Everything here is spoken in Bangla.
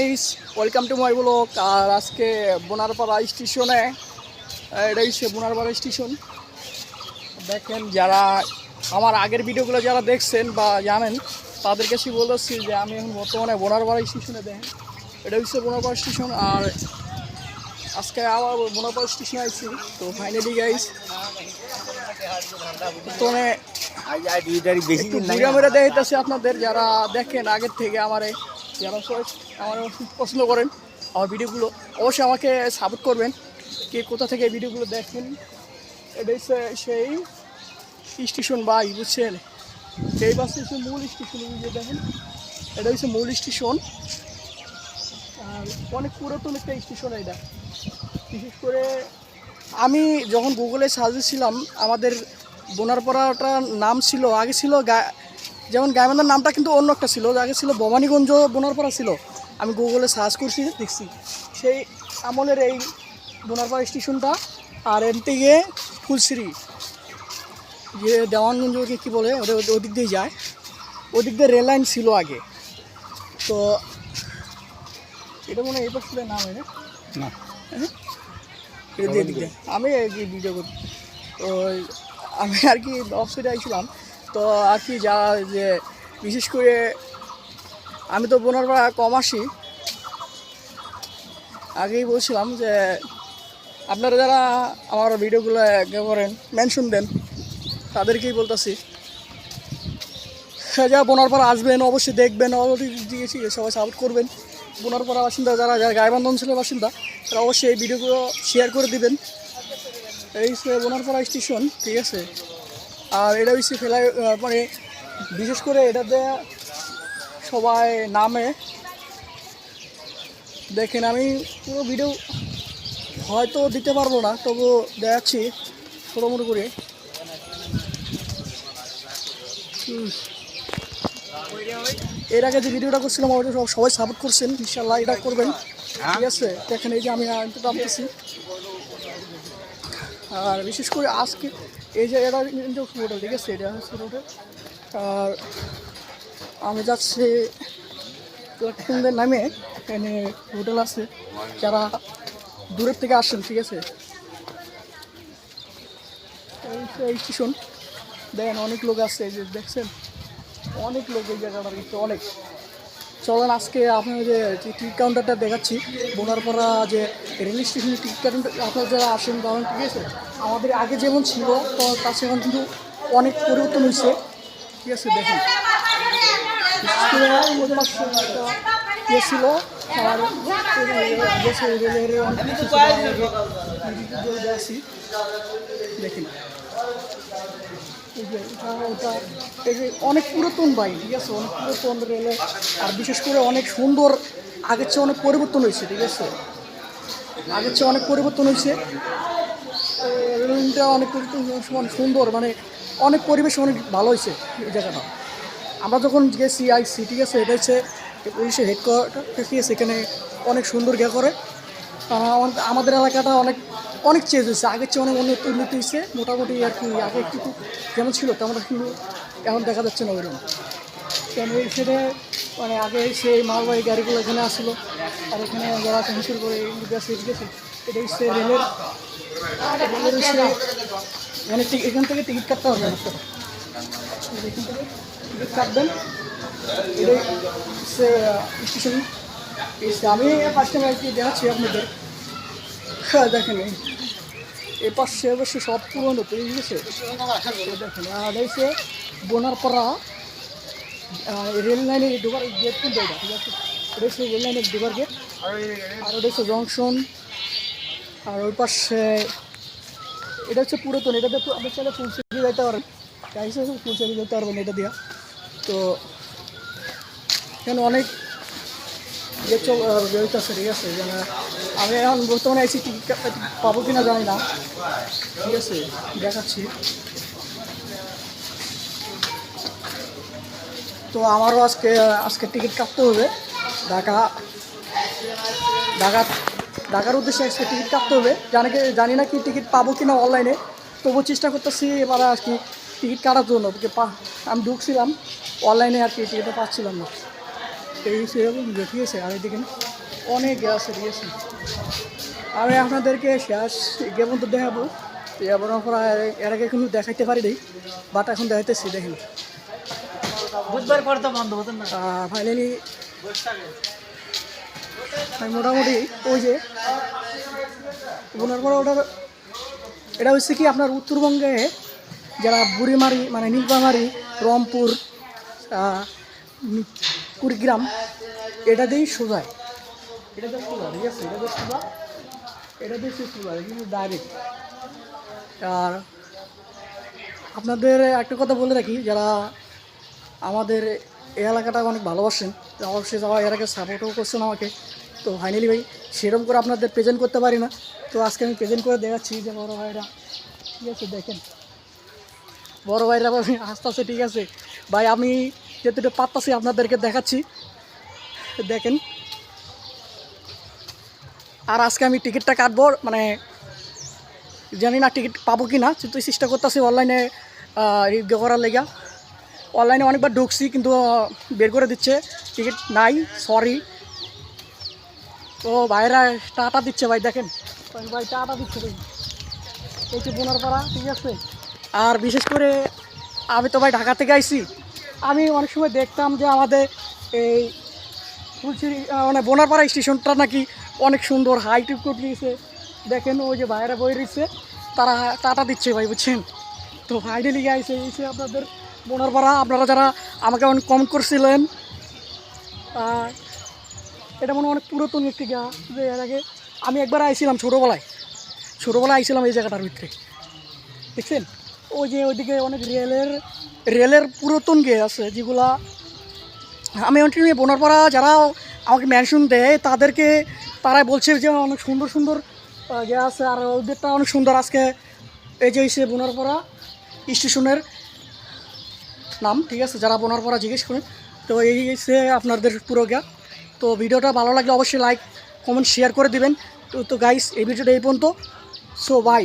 Guys welcome to my blog আর আজকে বোনারপাড়া স্টেশনে এটা হচ্ছে বোনারপাড়া স্টেশন। দেখেন যারা আমার আগের ভিডিওগুলো যারা দেখছেন বা জানেন তাদের কাছে বলতেছি যে আমি এখন বর্তমানে বোনারপাড়া স্টেশনে দেখেন এটা হচ্ছে বোনারপাড়া স্টেশন। আর আজকে আবার বোনারপাড়া স্টেশনে আইছি। তো ফাইনালি গাইস বর্তমানে ঘুরে মেরে দেখাইতেছি আপনাদের যারা দেখেন আগের থেকে আমার। যারা সবাই আমার পছন্দ করেন আমার ভিডিওগুলো। অবশ্যই আমাকে সাপোর্ট করবেন। কে কোথা থেকে ভিডিওগুলো দেখেন এটা হচ্ছে সেই স্টেশন বাই বুঝছেন? সেই বাস হচ্ছে মূল স্টেশন দেখেন এটা হচ্ছে মূল স্টেশন আর অনেক পুরাতন একটা স্টেশন এটা। বিশেষ করে আমি যখন গুগলে সার্চ ছিলাম আমাদের বোনারপাড়াটার নাম ছিল, আগে ছিল গা- যেমন গাইবান্ধার নামটা কিন্তু অন্য একটা ছিল আগে ছিল ভবানীগঞ্জ বোনারপাড়া ছিল। আমি গুগলে সার্চ করছি দেখছি। সেই আমলের এই বোনারপাড়া স্টেশনটা আর এর থেকে ফুলশ্রী যে দেওয়ানগঞ্জকে কী বলে ওটা ওদিক দিয়ে যায়। ওদিক দিয়ে রেল লাইন ছিল আগে। তো এটা মনে হয় এই পাশে নাম হয়? না। হ্যাঁ? এটা দিকে আমি ভিডিও করি তো আমি আর কি অফসাইডে আইছিলাম। তো আর কি যা যে বিশেষ করে আমি তো বোনারপাড়া কম আসি আগেই বলছিলাম যে আপনারা যারা আমার ভিডিওগুলো করেন মেনশন দেন, তাদেরকেই বলতেছি। যা বোনারপাড়া আসবেন, অবশ্যই দেখবেন দিয়েছি সবাই সাপোর্ট করবেন। বোনারপাড়া বাসিন্দা যারা যারা গাইবান্ধ অঞ্চলের বাসিন্দা, তারা অবশ্যই এই ভিডিওগুলো শেয়ার করে দিবেন। এই হচ্ছে বোনারপাড়া স্টেশন ঠিক আছে? আর এটা হচ্ছে ফেলাই মানে বিশেষ করে এটাতে সবাই নামে। দেখেন আমি পুরো ভিডিও হয়তো দিতে পারব না তবু দেখাচ্ছি ছোটো মোটো করে। এর আগে যে ভিডিওটা করছিলাম ওটা সব- সবাই সাপোর্ট করছেন ইনশাল্লাহ এটা করবেন। ঠিক আছে? দেখেন এই যে আমি নামতেছি আর বিশেষ করে আজকে এই যে এটা কিন্তু হোটেল ঠিক আছে? এটা হচ্ছে হোটেল আর আমি যাচ্ছি প্ল্যাটফর্মের নামে। এখানে হোটেল আছে। যারা দূরের থেকে আসেন, ঠিক আছে? এই দেখেন, অনেক লোক আছে, এই যে দেখছেন? অনেক লোক এই জায়গাটার কিন্তু অনেক। চলেন, আজকে আপনার যে টিকিট কাউন্টারটা দেখাচ্ছি। বোনারপাড়া যে রেল স্টেশনের টিকিট কাউন্টার, আপনারা যারা আসেন কারণ ঠিক আছে? আমাদের আগে যেমন ছিল, তো তার সেখান কিন্তু অনেক পরিবর্তন হয়েছে। ঠিক আছে, দেখুন। ইয়ে ছিল, আর দেখেন। এটা অনেক পুরাতন বাড়ি, ঠিক আছে? অনেক পুরাতন রেলে আর বিশেষ করে অনেক সুন্দর, আগের চেয়ে অনেক পরিবর্তন হয়েছে, ঠিক আছে? আগের চেয়ে অনেক পরিবর্তন হয়েছে। রেলটা অনেক অনেক সুন্দর মানে অনেক পরিবেশ অনেক ভালো হয়েছে এই জায়গাটা। আমরা যখন গেছি আইসি, ঠিক আছে? এটা হচ্ছে পুলিশের হেডকোয়ার্টার ঠিক আছে? এখানে অনেক সুন্দর গিয়া করে। আমাদের এলাকাটা অনেক অনেক চেঞ্জ হয়েছে। আগের চেয়ে অনেক উন্নত উন্নতি হয়েছে। মোটামুটি আর কি, আগে একটু যেমন ছিল, তেমন কিন্তু এখন দেখা যাচ্ছে না ওইরকম। কেন সেটা মানে আগে সেই মালবাহী গাড়িগুলো এখানে আসলো আর এখানে যারা হিসেব করে এদিকে আসে এটা হচ্ছে রেলের রেলের হচ্ছে মানে এখান থেকে টিকিট কাটতে হবে এখান থেকে টিকিট কাটবেন। এটাই হচ্ছে স্টেশন। আমি ফার্স্ট টাইম আর কি দেখাচ্ছি আপনাদের। হ্যাঁ দেখেন এই। পাশে অবশ্য সব পুরনো তো ঠিক আছে দেখেন আর হচ্ছে বোনারপাড়া আহ, রেল লাইনের ঢোকার গেট কিন্তু ঠিক আছে? হচ্ছে রেল লাইনের ঢোকার গেট। আর ওটা হচ্ছে জংশন। আর ওই পাশে এটা হচ্ছে পুরাতন এটাতে তো আপনি চাইলে ফুলসেরি যেতে পারেন। তাই হিসেবে ফুলসেরি যেতে পারবেন এটা দিয়া। তো এখানে অনেক ইয়ে চল ঠিক আছে? যেন আমি এখন বর্তমানে আইসি টিকিট পাবো কিনা জানি না। ঠিক আছে, দেখাচ্ছি। তো আমারও আজকে আজকে টিকিট কাটতে হবে। ঢাকা ঢাকা, ঢাকার উদ্দেশ্যে আজকে টিকিট কাটতে হবে। জানি জানি না কি টিকিট পাবো কিনা অনলাইনে। তবু চেষ্টা করতেছি এবার আর কি টিকিট কাটার জন্য। আমি ঢুকছিলাম, অনলাইনে আর কি টিকিটটা পাচ্ছিলাম না। এই সেরকম ঠিক আছে, আর এদিকে অনেক আছে, ঠিক আমি আপনাদেরকে শেষ গিয়ে পর্যন্ত দেখাবো। এবার এর আগে কিন্তু দেখাইতে পারি নাই বাট এখন দেখাইতেছি দেখেন। বুধবার পর তো বন্ধ হতো না। ফাইনালি আমি মোটামুটি ওই যে ওনার পরে ওটার এটা হচ্ছে কি আপনার উত্তরবঙ্গে যারা বুড়িমারি মানে নীলপামারি রংপুর কুড়িগ্রাম এটা দিয়েই সোজায় এটা দিয়ে সোজা ঠিক আছে এটা দিয়ে সোজা। এটা সে সোজা কিন্তু ডাইরেক্ট আর আপনাদের একটা কথা বলে রাখি, যারা আমাদের এই এলাকাটা অনেক ভালোবাসেন অবশ্যই যাওয়া এর আগে সাপোর্টও করছেন আমাকে, তো ফাইনালি ভাই, সেরকম করে আপনাদের প্রেজেন্ট করতে পারি না। তো আজকে আমি প্রেজেন্ট করে দেখাচ্ছি যে বড় ভাইরা, ঠিক আছে, দেখেন। বড় ভাইরা ভাই আস্তে আস্তে ঠিক আছে। ভাই, আমি যেহেতু পাত্তাছি আপনাদেরকে দেখাচ্ছি। দেখেন আর আজকে আমি টিকিটটা কাটবো মানে জানি না টিকিট পাবো কি না কিন্তু চেষ্টা করতেছি অনলাইনে রিভিউ করার লেগা। অনলাইনে অনেকবার ঢুকছি কিন্তু বের করে দিচ্ছে। টিকিট নাই সরি তো ভাইরা টাটা দিচ্ছে ভাই দেখেন। ভাই টাটা দিচ্ছে ভাই এই যে বোনারপাড়া ঠিক আছে? আর বিশেষ করে আমি তো ভাই ঢাকা থেকে আইছি। আমি অনেক সময় দেখতাম যে আমাদের এই আহ, মানে বোনারপাড়া স্টেশনটা নাকি অনেক সুন্দর হাইট করে দিয়েছে দেখেন ওই যে ভাইরা বই রয়েছে, তারা টাটা দিচ্ছে ভাই, বুঝছেন? তো ফাইনালি গাইছে এইছে আপনাদের বোনারপাড়া আপনারা যারা আমাকে অনেক কমেন্ট করছিলেন এটা মনে অনেক পুরাতন একটি গা, যে এর আগে আমি একবার আইছিলাম ছোটোবেলায়। ছোটোবেলায় আইছিলাম এই জায়গাটার ভিতরে। দেখছেন? ওই যে ওইদিকে অনেক রেলের রেলের পুরাতন গে আছে যেগুলা, আমি অনেক বোনারপাড়া যারা আমাকে মেনশন দেয়, তাদেরকে তারাই বলছে যে অনেক সুন্দর সুন্দর যে আছে, আর ওদেরটা অনেক সুন্দর। আজকে এই যে হয়েছে বোনারপাড়া স্টেশনের নাম, ঠিক আছে? যারা বোনারপাড়া জিজ্ঞেস করেন, তো এই হচ্ছে আপনাদের পুরো গ্যাপ তো ভিডিওটা ভালো লাগলে অবশ্যই লাইক কমেন্ট শেয়ার করে দিবেন। তো তো গাইস এই ভিডিওটা এই পর্যন্ত। So by